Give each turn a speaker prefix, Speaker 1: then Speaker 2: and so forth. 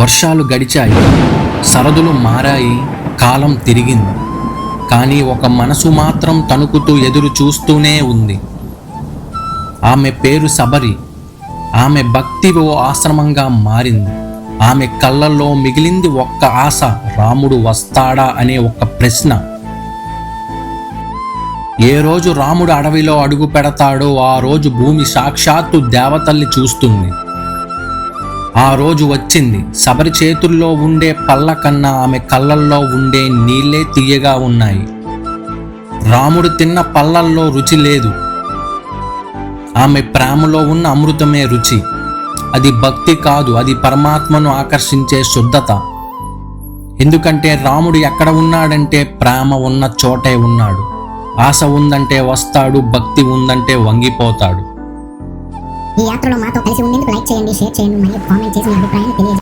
Speaker 1: వర్షాలు గడిచాయి. సరదులు మారాయి. కాలం తిరిగింది. కానీ ఒక మనసు మాత్రం తణుకుతూ ఎదురు చూస్తూనే ఉంది. ఆమె పేరు శబరి. ఆమె భక్తి ఓ ఆశ్రమంగా మారింది. ఆమె కళ్ళల్లో మిగిలింది ఒక్క ఆశ రాముడు వస్తాడా అనే ఒక ప్రశ్న. ఏ రోజు రాముడు అడవిలో అడుగు పెడతాడో ఆ రోజు భూమి సాక్షాత్తు దేవతల్ని చూస్తుంది. ఆ రోజు వచ్చింది. శబరి చేతుల్లో ఉండే పళ్ళ కన్నా ఆమె కళ్ళల్లో ఉండే నీళ్ళే తీయగా ఉన్నాయి. రాముడు తిన్న పళ్ళల్లో రుచి లేదు. ఆమె ప్రేమలో ఉన్న అమృతమే రుచి. అది భక్తి కాదు అది పరమాత్మను ఆకర్షించే శుద్ధత. ఎందుకంటే రాముడు ఎక్కడ ఉన్నాడంటే ప్రేమ ఉన్న చోటే ఉన్నాడు. ఆశ ఉందంటే వస్తాడు భక్తి ఉందంటే వంగిపోతాడు.
Speaker 2: ఈ యాత్రలో మాతో కలిసి ఉండేందుకు లైక్ చేయండి షేర్ చేయండి మరియు కామెంట్ చేసి మీ అభిప్రాయాన్ని తెలియజేయండి.